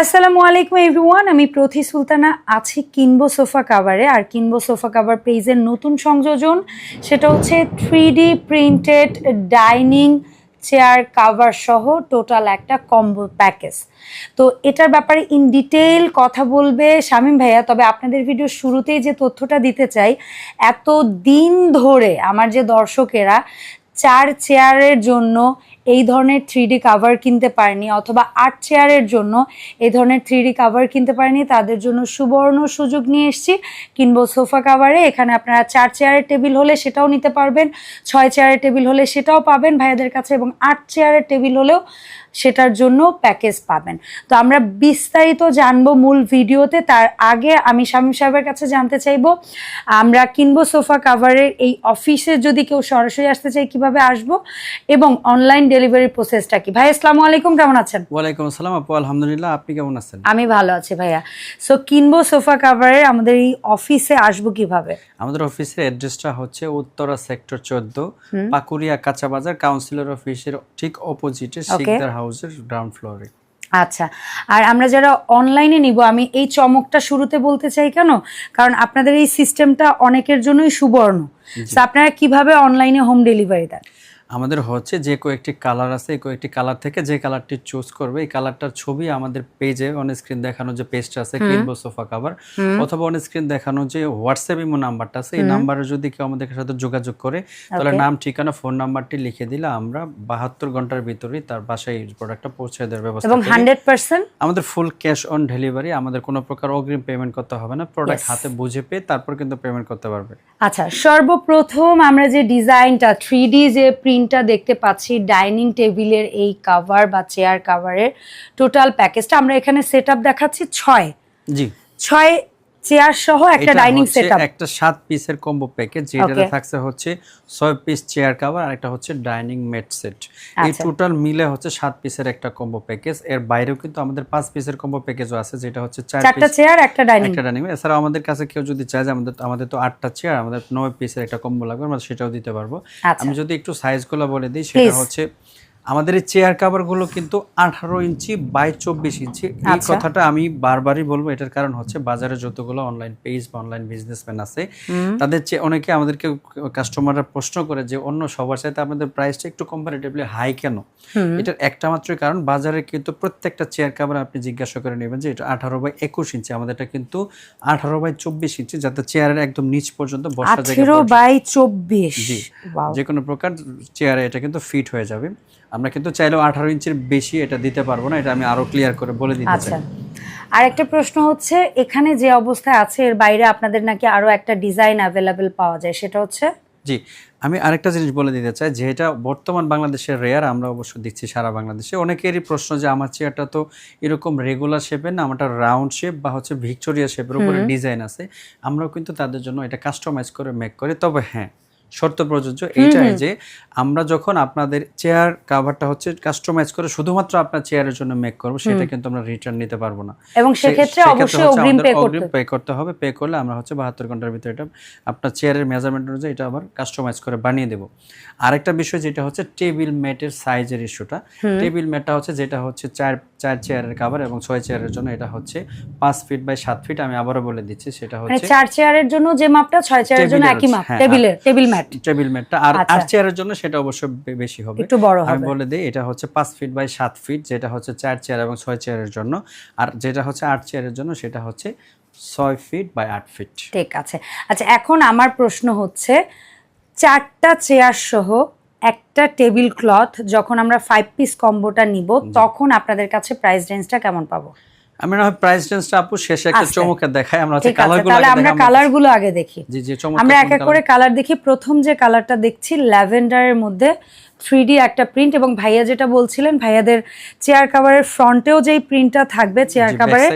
আসসালামু আলাইকুম এভরিওয়ান আমি প্রথি সুলতানা, আছি কিনবো সোফা কাভারে আর কিনবো সোফা কাভার পেজের নতুন সংযোজন, সেটা হচ্ছে three D printed dining chair cover সহ টোটাল একটা কম্বো প্যাকেজ তো এটার ব্যাপারে ইন ডিটেইল কথা বলবে শামীম ভাইয়া, তবে আপনাদের ভিডিও শুরুতেই যে তথ্যটা দিতে চাই এত দিন ধরে আমার যে দর্শকেরা চার চেয়ারের জন্য এই ধরনের থ্রি ডি কাভার কিনতে পারেনি অথবা আর্ট চেয়ারের জন্য এই ধরনের থ্রি ডি কাভার কিনতে পারেনি। তাদের জন্য সুবর্ণ সুযোগ নিয়ে এসছি। কিনবো সোফা কাভারে এখানে আপনারা চার চেয়ারের টেবিল হলে সেটাও নিতে পারবেন, ছয় চেয়ারের টেবিল হলে সেটাও পাবেন ভাইয়াদের কাছে এবং আট চেয়ারের টেবিল হলেও সেটার জন্য প্যাকেজ পাবেন। তো আমরা বিস্তারিত জানব মূল ভিডিওতে তার আগে আমি শামীম সাহেবের কাছে জানতে চাইব আমরা কিনবো সোফা কাভারের এই অফিসে যদি কেউ সরাসরি আসতে চাই কীভাবে আসব এবং অনলাইন ডেলিভারি প্রসেসটা কি? ভাই আসসালামু আলাইকুম কেমন আছেন? ওয়ালাইকুম আসসালাম আপু আলহামদুলিল্লাহ আপনি কেমন আছেন? আমি ভালো আছি ভাইয়া। সো কিনবো সোফা কাভারের আমাদের এই অফিসে আসব কীভাবে? আমাদের অফিসের অ্যাড্রেসটা হচ্ছে উত্তরা সেক্টর চোদ্দ পাকুরিয়া কাঁচা বাজার কাউন্সিলর অফিসের ঠিক অপোজিটে শিকদার হাউসের গ্রাউন্ড ফ্লোরে আচ্ছা আর আমরা যারা অনলাইনে নিব আমি এই চমকটা শুরুতে বলতে চাই কেন? কারণ আপনাদের এই সিস্টেমটা অনেকের জন্যই সুবর্ণ। তো আপনারা কীভাবে অনলাইনে হোম ডেলিভারি দেন? আমাদের হচ্ছে যে কয়েকটি কালার আছে এই কয়েকটি কালার থেকে যে কালারটি চুজ করবে এই কালারটার ছবি আমাদের পেজে অন স্ক্রিন দেখানো যে পেজটা আছে কিনবো সোফা কাভার অথবা অন স্ক্রিন দেখানো যে হোয়াটসঅ্যাপ ইমো নাম্বারটা আছে এই নাম্বারে যদি কেউ আমাদের সাথে যোগাযোগ করে তাহলে নাম ঠিকানা ফোন নাম্বারটি লিখে দিলে আমরা বাহাত্তর ঘণ্টার ভিতরে তার বাসায় এই প্রোডাক্টটা পৌঁছে দেওয়ার ব্যবস্থা এবং হান্ড্রেড পার্সেন্ট আমাদের ফুল ক্যাশ অন ডেলিভারি আমাদের কোনো প্রকার অগ্রিম পেমেন্ট করতে হবে না প্রোডাক্ট হাতে বুঝে পেয়ে তারপর কিন্তু পেমেন্ট করতে পারবে। আচ্ছা সর্বপ্রথম আমরা যে ডিজাইনটা থ্রি ডি যে প্রিন্টটা দেখতে পাচ্ছি ডাইনিং টেবিলের এই কাভার বা চেয়ার কাভারের টোটাল প্যাকেজটা আমরা এখানে সেট দেখাচ্ছি ছয়। জি। ছয় চেয়ার সহ একটা ডাইনিং হচ্ছে সেট একটা সাত পিসের কম্বো প্যাকেজ যেটাতে থাকছে হচ্ছে ছয় পিস চেয়ার কভার আর একটা হচ্ছে ডাইনিং মেট সেট এই আচ্ছা। টোটাল মিলে হচ্ছে সাত পিসের একটা কম্বো প্যাকেজ এর বাইরেও কিন্তু আমাদের পাঁচ পিসের কম্বো প্যাকেজও আছে যেটা হচ্ছে চার চারটা পিস চেয়ার একটা ডাইনিং একটা ডাইনিং এছাড়াও আমাদের কাছে কেউ যদি চায় যে আমাদের আমাদের তো আটটা চেয়ার আমাদের নয় পিসের একটা কম্বো লাগবে আমরা সেটাও দিতে পারব। আচ্ছা। আমি যদি একটু সাইজগুলো বলে দিই সেটা হচ্ছে আমাদের এই চেয়ার কাভারগুলো কিন্তু আঠারো ইঞ্চি বাই চব্বিশ ইঞ্চি। এই আচ্ছা। কথাটা আমি বারবারই বলব এটার কারণ হচ্ছে বাজারে যতগুলো অনলাইন পেজ বা অনলাইন বিজনেসম্যান আছে তাদের চেয়ে অনেকে আমাদেরকে কাস্টমাররা প্রশ্ন করে যে অন্য সবার সাথে আপনাদের প্রাইসটা একটু কম্পারেটিভলি হাই কেন? এটার একটা মাত্রই কারণ বাজারে কিন্তু প্রত্যেকটা চেয়ার কাভার আপনি জিজ্ঞাসা করে নেবেন যে এটা আঠারো বাই একুশ ইঞ্চি আমাদেরটা কিন্তু আঠারো বাই চব্বিশ ইঞ্চি যাতে চেয়ারের একদম নিচ পর্যন্ত বসার জায়গা বাই চব্বিশ। জি. যে কোনো প্রকার চেয়ারে এটা কিন্তু ফিট হয়ে যাবে। আমরা কিন্তু চাইলেও আঠারো ইঞ্চির বেশি এটা দিতে পারব না এটা আমি আরও ক্লিয়ার করে বলে দিতে আচ্ছা। চাই। আর একটা প্রশ্ন হচ্ছে এখানে যে অবস্থায় আছে এর বাইরে আপনাদের নাকি আরও একটা ডিজাইন অ্যাভেলেবেল পাওয়া যায় সেটা হচ্ছে? জি আমি আরেকটা জিনিস বলে দিতে চাই যে এটা বর্তমান বাংলাদেশের রেয়ার আমরা অবশ্য দিচ্ছি সারা বাংলাদেশে। অনেকেরই প্রশ্ন যে আমার চেয়ারটা তো এরকম রেগুলার শেপের না আমারটা রাউন্ড শেপ বা হচ্ছে ভিক্টোরিয়া শেপের উপরে ডিজাইন আছে। আমরাও কিন্তু তাদের জন্য এটা কাস্টমাইজ করে মেক করি তবে হ্যাঁ শর্ত প্রযোজ্য। এইটাই যে আমরা যখন আপনাদের চেয়ার কাভারটা হচ্ছে কাস্টমাইজ করে শুধুমাত্র আপনার চেয়ারের জন্য মেক করব সেটা কিন্তু আমরা রিটার্ন নিতে পারব না। এবং সেক্ষেত্রে অবশ্যই অগ্রিম পে করতে পে করতে হবে। পে করলে আমরা হচ্ছে বাহাত্তর ঘণ্টার ভিতরে এটা আপনার চেয়ারের মেজারমেন্ট অনুযায়ী এটা আবার কাস্টমাইজ করে বানিয়ে দেবো। আরেকটা বিষয় যেটা হচ্ছে টেবিল ম্যাটের সাইজের ইস্যুটা টেবিল ম্যাটটা হচ্ছে যেটা হচ্ছে চার চার চেয়ারের কাভার এবং ছয় চেয়ারের জন্য এটা হচ্ছে পাঁচ ফিট বাই সাত ফিট আমি আবারও বলে দিচ্ছি সেটা মানে হচ্ছে চার চেয়ারের জন্য যে মাপটা ছয় চেয়ারের জন্য একই মাপ টেবিলের টেবিল ম্যাট টেবিল ম্যাটটা আর আচ্ছা। আর চেয়ারের জন্য সেটা অবশ্য বেশি হবে। একটু বড় আমি হবে। বলে দিই এটা হচ্ছে পাঁচ ফিট বাই সাত ফিট যেটা হচ্ছে চার চেয়ার এবং ছয় চেয়ারের জন্য। আর যেটা হচ্ছে আট চেয়ারের জন্য সেটা হচ্ছে ছয় ফিট বাই আট ফিট ঠিক আছে। আচ্ছা এখন আমার প্রশ্ন হচ্ছে চারটা চেয়ার সহ একটা টেবিল ক্লথ যখন আমরা ফাইভ পিস কম্বোটা নিব তখন আপনাদের কাছে প্রাইস রেঞ্জটা কেমন পাবো? আমি না প্রাইস রেঞ্জটা আপু শেষে একটা চমকে দেখাই আমরা হচ্ছে কালারগুলো তাহলে আমরা দেখাই, কালারগুলো আগে দেখি। জি জি চমৎকার আমরা এক এক করে কালার দেখি। প্রথম যে কালারটা দেখছি ল্যাভেন্ডারের মধ্যে থ্রি একটা প্রিন্ট এবং ভাইয়া যেটা বলছিলেন ভাইয়াদের চেয়ার কাভারের ফ্রন্টেও যেই প্রিন্টটা থাকবে চেয়ার কাভারের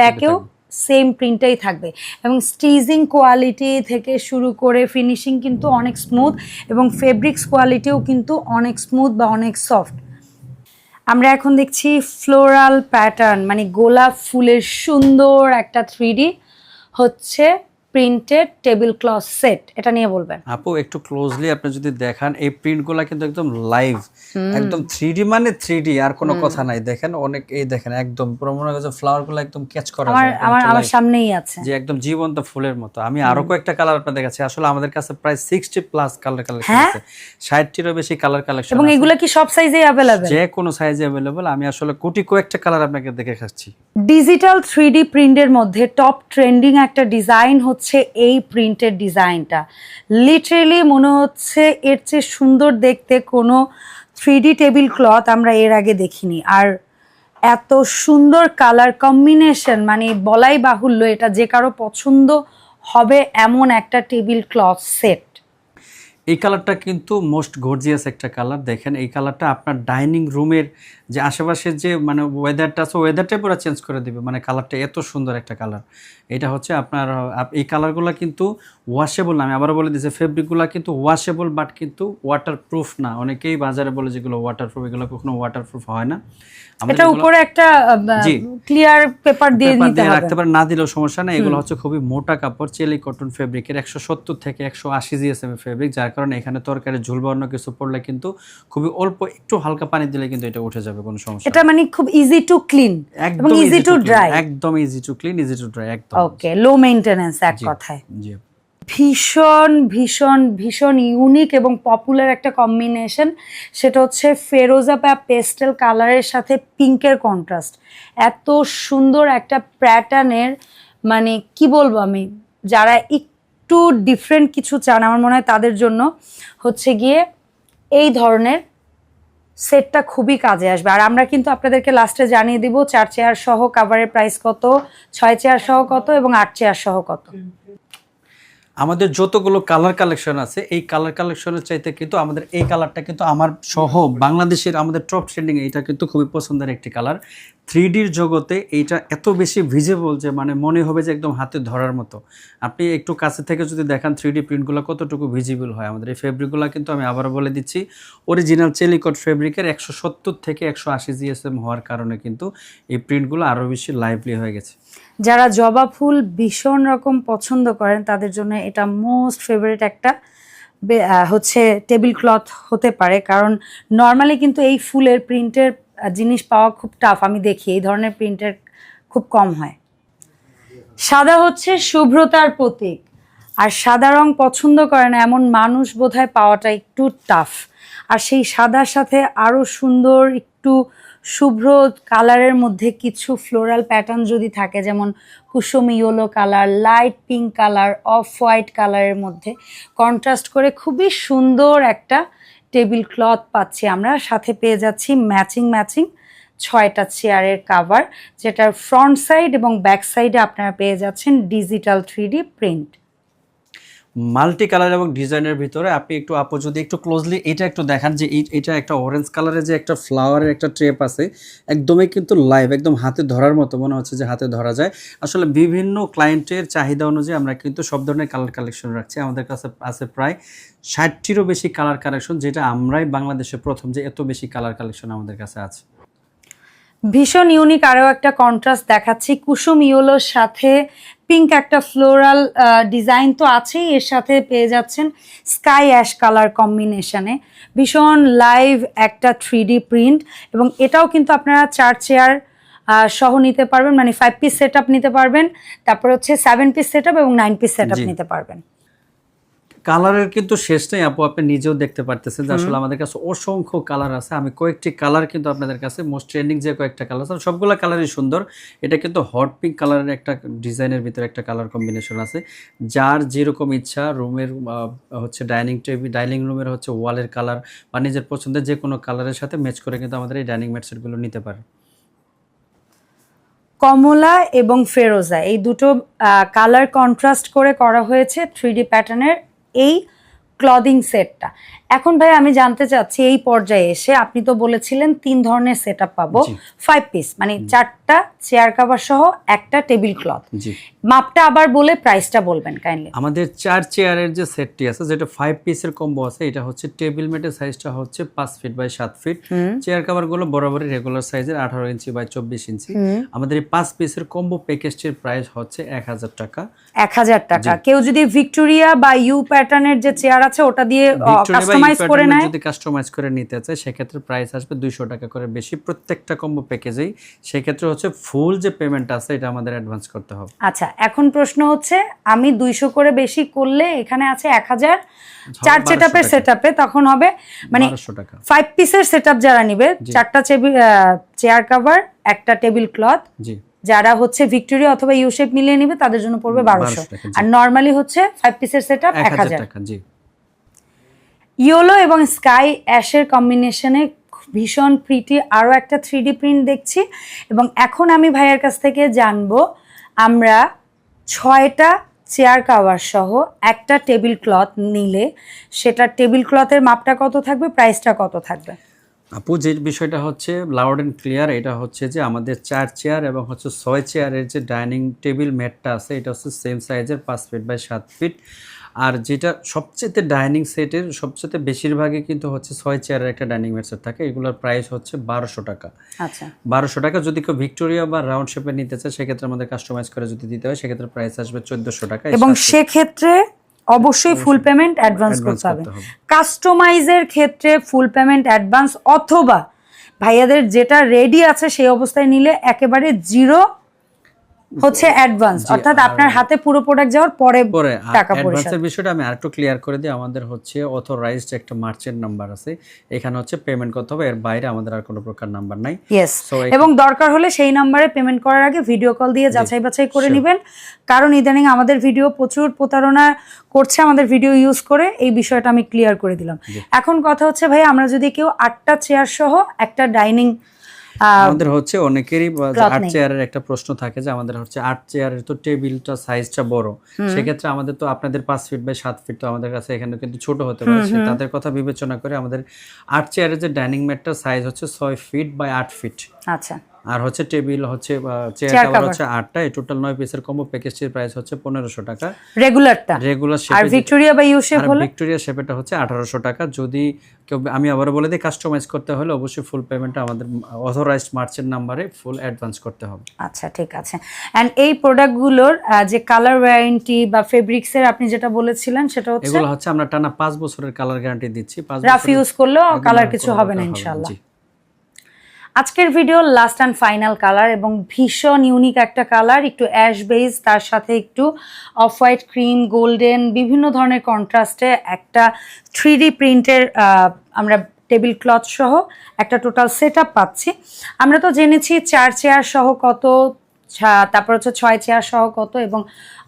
ব্যাকেও সেম প্রিন্টটাই থাকবে। এবং স্টিজিং কোয়ালিটি থেকে শুরু করে ফিনিশিং কিন্তু অনেক স্মুথ এবং ফেব্রিক্স কোয়ালিটিও কিন্তু অনেক স্মুথ বা অনেক সফট আমরা এখন দেখছি ফ্লোরাল প্যাটার্ন মানে গোলাপ ফুলের সুন্দর একটা থ্রি হচ্ছে প্রিন্টেড টেবিল ক্লথ সেট এটা নিয়ে বলবেন। আপু, একটু ক্লোজলি আপনি যদি দেখান, এই প্রিন্টগুলো কিন্তু একদম লাইভ একদম থ্রি মানে থ্রি আর কোনো কথা নাই। দেখেন অনেক এই দেখেন একদম পুরো মনে হচ্ছে ফ্লাওয়ারগুলো একদম ক্যাচ করা আমার আমার আমার সামনেই আছে। যে একদম জীবন্ত ফুলের মতো। আমি আরও কয়েকটা কালার আপনাদের কাছে আসলে আমাদের কাছে প্রায় সিক্সটি প্লাস কালার কালেকশন? আছে। ষাটটিরও বেশি কালার কালেকশন এবং এগুলো কি সব সাইজে অ্যাভেলেবেল যে কোনো সাইজে অ্যাভেলেবল আমি আসলে কোটি কয়েকটা কালার আপনাকে দেখে খাচ্ছি। ডিজিটাল থ্রি ডি প্রিন্টের মধ্যে টপ ট্রেন্ডিং একটা ডিজাইন হচ্ছে এই প্রিন্টের ডিজাইনটা লিটারেলি মনে হচ্ছে এর চেয়ে সুন্দর দেখতে কোনো থ্রি টেবিল ক্লথ আমরা এর আগে দেখিনি। আর এত সুন্দর কালার কম্বিনেশন মানে বলাই বাহুল্য, এটা যে কারও পছন্দ হবে এমন একটা টেবিল ক্লথ সেট। এই কালারটা কিন্তু মোস্ট গর্জিয়াস একটা কালার। দেখেন, এই কালারটা আপনার ডাইনিং রুমের যে আশেপাশের যে মানে ওয়েদারটা আছে ওয়েদারটাই পুরো চেঞ্জ করে দেবে। মানে কালারটা এত সুন্দর একটা কালার। এটা হচ্ছে আপনার এই কালারগুলো কিন্তু ওয়াশেবল না। আমি আবারও বলে দিচ্ছি ফেব্রিকগুলো কিন্তু ওয়াশেবল বাট কিন্তু ওয়াটার প্রুফ না। অনেকেই বাজারে বলে যেগুলো ওয়াটার প্রুফ এগুলো কখনো ওয়াটার প্রুফ হয় না। এটা উপরে একটা ক্লিয়ার পেপার দিয়ে দিয়ে হবে। রাখতে পারেন না দিলেও সমস্যা নেই। এগুলো হচ্ছে খুবই মোটা কাপড় চেলি কটন ফেব্রিকের একশো সত্তর থেকে একশো আশি জিএসএম ফেব্রিক যার কারণে এখানে তরকারি ঝুল বা অন্য কিছু পড়লে কিন্তু খুবই অল্প একটু হালকা পানি দিলে কিন্তু এটা উঠে যাবে কোনো সমস্যা এটা মানে খুব ইজি টু ক্লিন একদম এবং ইজি টু ড্রাই একদম easy to clean easy to dry একদম। ওকে লো মেইনটেনেন্স এক কথায়। জি। ভীষণ ভীষণ ভীষণ ইউনিক এবং পপুলার একটা কম্বিনেশন সেটা হচ্ছে ফেরোজা বা পেস্টেল কালারের সাথে পিঙ্কের কন্ট্রাস্ট এত সুন্দর একটা প্যাটার্নের মানে কি বলব আমি যারা একটু ডিফারেন্ট কিছু চান আমার মনে হয় তাদের জন্য হচ্ছে গিয়ে এই ধরনের সেটটা খুবই কাজে আসবে। আর আমরা কিন্তু আপনাদেরকে লাস্টে জানিয়ে দিব, চার চেয়ার সহ কাভারের প্রাইস কত, ছয় চেয়ার সহ কত এবং আট চেয়ার সহ কত। আমাদের যতগুলো কালার কালেকশন আছে, এই কালার কালেকশনের চাইতে কিন্তু আমাদের এই কালারটা কিন্তু আমার সহ বাংলাদেশের আমাদের টপ ট্রেন্ডিং এটা কিন্তু খুবই পছন্দের একটি কালার থ্রি ডির জগতে এইটা এত বেশি ভিজেবল যে মানে মনে হবে যে একদম হাতে ধরার মতো। আপনি একটু কাছে থেকে যদি দেখান থ্রি ডি প্রিন্টগুলো কতটুকু ভিজিবল হয় আমাদের। এই ফেব্রিকগুলো কিন্তু আমি আবারও বলে দিচ্ছি অরিজিনাল চেলিকট ফেব্রিকের একশো সত্তর থেকে একশো আশি জিএসএম হওয়ার কারণে কিন্তু এই প্রিন্টগুলো আরও বেশি লাইভলি হয়ে গেছে। যারা জবা ফুল ভীষণ রকম পছন্দ করেন, তাদের জন্য এটা মোস্ট ফেভারিট একটা হচ্ছে টেবিল ক্লথ হতে পারে। কারণ নর্মালি কিন্তু এই ফুলের প্রিন্টের জিনিস পাওয়া খুব টাফ আমি দেখি, এই ধরনের প্রিন্টের খুব কম হয়। সাদা হচ্ছে শুভ্রতার প্রতীক, আর সাদা রং পছন্দ করে না, এমন মানুষ বোধহয় পাওয়াটা একটু টাফ আর সেই সাদার সাথে আরও সুন্দর, একটু শুভ্র কালারের মধ্যে কিছু ফ্লোরাল প্যাটার্ন যদি থাকে, যেমন কুসুমি yellow colour light pink colour off white কালারের মধ্যে কন্ট্রাস্ট করে খুবই সুন্দর একটা টেবিল ক্লথ পাচ্ছি আমরা। সাথে পেয়ে যাচ্ছি ম্যাচিং ম্যাচিং ছয়টা চেয়ারের কাভার যেটার ফ্রন্ট সাইড এবং ব্যাক সাইডে আপনারা পেয়ে যাচ্ছেন digital three print multi colour এবং ডিজাইনের ভিতরে আপনি একটু আপু যদি একটু ক্লোজলি এটা একটু দেখান যে এটা একটা অরেঞ্জ কালারের যে একটা ফ্লাওয়ারের একটা ট্রেপ আছে, একদমই কিন্তু লাইভ একদম হাতে ধরার মতো মনে হচ্ছে যে হাতে ধরা যায়। আসলে বিভিন্ন ক্লায়েন্টের চাহিদা অনুযায়ী আমরা কিন্তু সব ধরনের কালার কালেকশন রাখছি। আমাদের কাছে আছে প্রায় ষাটটিরও বেশি কালার কালেকশন যেটা আমরাই বাংলাদেশে প্রথম যে এত বেশি কালার কালেকশন আমাদের কাছে আছে। ভীষণ ইউনিক আরও একটা কন্ট্রাস্ট দেখাচ্ছি। কুসুম ইয়েলোর সাথে পিঙ্ক একটা ফ্লোরাল ডিজাইন তো আছেই এর সাথে পেয়ে যাচ্ছেন স্কাই অ্যাশ কালার কম্বিনেশনে ভীষণ লাইভ একটা থ্রি ডি প্রিন্ট এবং এটাও কিন্তু আপনারা চার চেয়ার সহ নিতে পারবেন মানে ফাইভ পিস সেট নিতে পারবেন। তারপর হচ্ছে সেভেন পিস সেট এবং নাইন পিস সেট। নিতে পারবেন। কালারের কিন্তু শেষ নেই আপু আপনি নিজেও দেখতে পারতেছেন যে আসলে আমাদের কাছে অসংখ্য কালার আছে। আমি কয়েকটি কালার কিন্তু আপনাদের কাছে মোস্ট ট্রেন্ডিং যে কয়েকটা কালার আছে সবগুলো কালারই সুন্দর। এটা কিন্তু হট পিঙ্ক কালারের একটা ডিজাইনের ভিতরে একটা কালার কম্বিনেশন আছে। যার যেরকম ইচ্ছা রুমের হচ্ছে ডাইনিং টেবিল ডাইনিং রুমের হচ্ছে ওয়ালের কালার বা নিজের পছন্দের যে কোনো কালারের সাথে ম্যাচ করে কিন্তু আমাদের এই ডাইনিং ম্যাট সেটগুলো নিতে পারে। কমলা এবং ফেরোজা এই দুটো কালার কন্ট্রাস্ট করে করা হয়েছে থ্রি ডি প্যাটার্নের এই ক্লদিং সেটটা এখন ভাই আমি জানতে চাচ্ছি এই পর্যায়ে এসে আপনি তো বলেছিলেন তিন ধরনের সেট আপ পাবো ফাইভ পিস মানে চারটা চেয়ার কাভার সহ একটা টেবিল ক্লথ মাপটা আবার বলে প্রাইসটা বলবেন কাইন্ডলি আমাদের চার চেয়ারের যে সেটটি আছে যেটা ফাইভ পিসের কম্বো আছে এটা হচ্ছে টেবিল ম্যাটের সাইজটা হচ্ছে পাঁচ ফিট বাই সাত ফিট চেয়ার কাভারগুলো বরাবরই রেগুলার সাইজের আঠারো ইঞ্চি বাই চব্বিশ ইঞ্চি। আমাদের এই পাঁচ পিসের কম্বো প্যাকেজটির প্রাইস হচ্ছে এক হাজার টাকা। এক হাজার টাকা। কেউ যদি ভিক্টোরিয়া বা ইউ প্যাটার্নের যে চেয়ার আছে ওটা দিয়ে কাস্টমাইজ করে নেয়। যদি কাস্টমাইজ করে নিতে চায় সেক্ষেত্রে প্রাইস আসবে দুইশো টাকা করে। বেশি প্রত্যেকটা কম্বো প্যাকেজেই সেক্ষেত্রে হচ্ছে ফুল যে পেমেন্ট আছে এটা আমাদের অ্যাডভান্স করতে হবে। আচ্ছা এখন প্রশ্ন হচ্ছে আমি দুইশো করে বেশি করলে এখানে আছে এক হাজার চার 1200 সেট আপের সেট আপে তখন হবে মানে ফাইভ পিসের সেট আপ যারা নিবে চারটা চেয়ার কাভার একটা টেবিল ক্লথ জি। যারা হচ্ছে ভিক্টোরিয়া অথবা ইউ শেপ মিলিয়ে নিবে তাদের জন্য পড়বে বারোশো 1200 টাকা, জি। আর নর্মালি হচ্ছে ফাইভ পিসের সেট আপ এক হাজার। টাকা জি। ইয়েলো এবং স্কাই অ্যাশের কম্বিনেশনে ভীষণ প্রিটি আরও একটা থ্রি প্রিন্ট দেখছি। এবং এখন আমি ভাইয়ের কাছ থেকে জানব, আমরা ছয়টা চেয়ার কাভার সহ একটা টেবিল ক্লথ নিলে সেটা টেবিল ক্লথের মাপটা কত থাকবে প্রাইসটা কত থাকবে? আপু, যে বিষয়টা হচ্ছে লাউড অ্যান্ড ক্লিয়ার এটা হচ্ছে যে আমাদের চার চেয়ার এবং হচ্ছে ছয় চেয়ারের যে ডাইনিং টেবিল ম্যাটটা আছে, এটা হচ্ছে সেম সাইজের পাঁচ ফিট বাই সাত ফিট আর যেটা সবচেয়ে ডাইনিং সেটের সবচেয়ে বেশিরভাগই কিন্তু হচ্ছে ছয় চেয়ারের একটা ডাইনিং ম্যাট সেট থাকে। এগুলোর প্রাইস হচ্ছে বারোশো টাকা। আচ্ছা। বারোশো টাকা যদি কেউ ভিক্টোরিয়া বা রাউন্ড শেপে নিতে চায় সেক্ষেত্রে আমাদের কাস্টমাইজ করে যদি দিতে হয় সেক্ষেত্রে প্রাইস আসবে চোদ্দোশো টাকা। এবং সেক্ষেত্রে অবশ্যই ফুল পেমেন্ট অ্যাডভান্স করতে হবে। কাস্টমাইজের ক্ষেত্রে ফুল পেমেন্ট অ্যাডভান্স অথবা ভাইয়াদের যেটা রেডি আছে সেই অবস্থায় নিলে একেবারে জিরো হচ্ছে অ্যাডভান্স অর্থাৎ আপনার হাতে পুরো প্রোডাক্ট যাওয়ার পরে পরে টাকা পরিশোধ অ্যাডভান্সের বিষয়টা আমি আরেকটু ক্লিয়ার করে দিই। আমাদের হচ্ছে অথরাইজড একটা মার্চেন্ট নাম্বার আছে। এখানে হচ্ছে পেমেন্ট করতে হবে। এর বাইরে আমাদের আর কোনো প্রকার নাম্বার নাই। ইয়েস এবং দরকার হলে সেই নাম্বারে পেমেন্ট করার আগে ভিডিও কল দিয়ে যাচাই বাছাই করে নেবেন। কারণ ইদানিং আমাদের ভিডিও প্রচুর প্রতারণা করছে আমাদের ভিডিও ইউজ করে। এই বিষয়টা আমি ক্লিয়ার করে দিলাম। এখন কথা হচ্ছে ভাই আমরা যদি কেউ আটটা চেয়ার সহ একটা ডাইনিং আমাদের হচ্ছে অনেকেরই আর্ট আট চেয়ারের একটা প্রশ্ন থাকে যে আমাদের হচ্ছে আট চেয়ারের তো টেবিলটা সাইজটা বড়। সেক্ষেত্রে আমাদের তো আপনাদের পাঁচ ফিট বাই সাত ফিট তো আমাদের কাছে এখানে কিন্তু ছোট হতে পারে। তাদের কথা বিবেচনা করে আমাদের আট চেয়ারের যে ডাইনিং ম্যাটটার সাইজ হচ্ছে ছয় ফিট বাই আট ফিট। আচ্ছা। আর হচ্ছে টেবিল হচ্ছে চেয়ার কাভার। হচ্ছে আটটা। এই টোটাল নয় পিসের কম্বো প্যাকেজটির প্রাইস হচ্ছে পনেরোশো টাকা। রেগুলারটা রেগুলার আর ভিক্টোরিয়া বা ইউ শেপ হলে? ভিক্টোরিয়া শেপেটা হচ্ছে আঠারোশো টাকা। যদি কেউ আমি আবার বলে দিই কাস্টমাইজ করতে হলে অবশ্যই ফুল পেমেন্টটা আমাদের অথরাইজড মার্চেন্ট নাম্বারে ফুল অ্যাডভান্স করতে হবে। আচ্ছা ঠিক আছে। অ্যান্ড এই প্রোডাক্টগুলোর যে কালার ওয়ারেন্টি বা ফেব্রিক্সের আপনি যেটা বলেছিলেন সেটা হচ্ছে? এগুলো হচ্ছে আমরা টানা পাঁচ বছরের কালার গ্যারান্টি দিচ্ছি। পাঁচ রাফ ইউজ করলেও কালার কিছু হবে না জি। আজকের video last and final colour এবং ভীষণ ইউনিক একটা কালার একটু অ্যাশ বেজ তার সাথে একটু অফ হোয়াইট ক্রিম গোল্ডেন বিভিন্ন ধরনের কন্ট্রাস্টে একটা থ্রি প্রিন্টের আমরা টেবিল ক্লথ সহ একটা টোটাল সেট পাচ্ছি। আমরা তো জেনেছি চার চেয়ার সহ কত তারপর হচ্ছে ছয় চেয়ার সহ কত এবং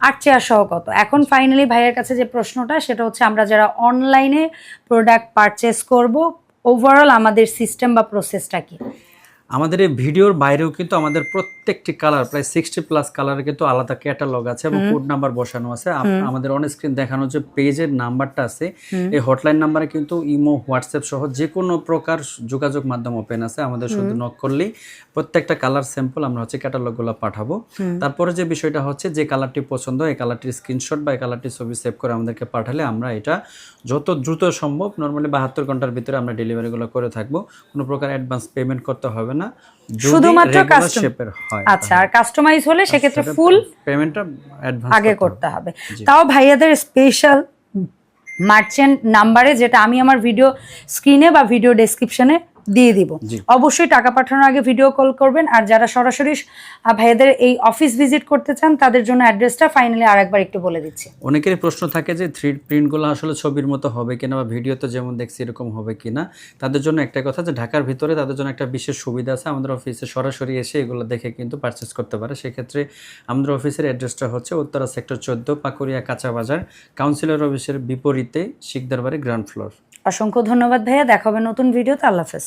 আট চেয়ার সহ কত। এখন ফাইনালি ভাইয়ের কাছে যে প্রশ্নটা, সেটা হচ্ছে আমরা যারা অনলাইনে প্রোডাক্ট পারচেস করব ওভারঅল আমাদের সিস্টেম বা প্রসেসটা কি? আমাদের এই ভিডিওর বাইরেও কিন্তু আমাদের প্রত্যেকটি কালার প্রায় সিক্সটি প্লাস কালারের কিন্তু আলাদা ক্যাটালগ আছে এবং কোড নাম্বার বসানো আছে। আমাদের অন স্ক্রিন দেখানো যে পেজের নাম্বারটা আছে এই হটলাইন নাম্বারে কিন্তু ইমো হোয়াটসঅ্যাপ সহ যে কোনো প্রকার যোগাযোগ মাধ্যম ওপেন আছে। আমাদের শুধু নক করলেই প্রত্যেকটা কালার স্যাম্পল আমরা হচ্ছে ক্যাটালগুলো পাঠাবো। তারপরে যে বিষয়টা হচ্ছে যে কালারটি পছন্দ এই কালারটির স্ক্রিনশট বা এই কালারটির ছবি সেভ করে আমাদেরকে পাঠালে আমরা এটা যত দ্রুত সম্ভব নর্মালি বাহাত্তর ঘণ্টার ভিতরে আমরা ডেলিভারিগুলো করে থাকব। কোনো প্রকার অ্যাডভান্স পেমেন্ট করতে হবে না। যদি শুধুমাত্র হয় আচ্ছা আর কাস্টমাইজ হলে সেক্ষেত্রে ফুল পেমেন্টটা অ্যাডভান্স আগে করতে হবে। তাও ভাইয়াদের স্পেশাল মার্চেন্ট নাম্বারে যেটা আমি আমার ভিডিও স্ক্রিনে বা ভিডিও ডেসক্রিপশনে দিয়ে দিব। অবশ্যই টাকা পাঠানোর আগে ভিডিও কল করবেন। আর যারা সরাসরি আহ, ভাইয়াদের এই অফিস ভিজিট করতে চান তাদের জন্য অ্যাড্রেসটা ফাইনালি আরেকবার একটু বলে দিচ্ছি। অনেকেরই প্রশ্ন থাকে যে থ্রি প্রিন্টগুলো আসলে ছবির মতো হবে কিনা বা ভিডিওতে যেমন দেখছি এরকম হবে কিনা। তাদের জন্য একটা কথা যে ঢাকার ভিতরে তাদের জন্য একটা বিশেষ সুবিধা আছে। আমাদের অফিসে সরাসরি এসে এগুলো দেখে কিন্তু পারচেস করতে পারে। সেক্ষেত্রে আমাদের অফিসের অ্যাড্রেসটা হচ্ছে উত্তরা সেক্টর চোদ্দ পাকুড়িয়া কাঁচা বাজার কাউন্সিলর অফিসের বিপরীতে শিকদারবাড়ি গ্রাউন্ড ফ্লোর অসংখ্য ধন্যবাদ ভাইয়া। দেখাবে নতুন ভিডিওতে। আল্লাহ হাফেজ।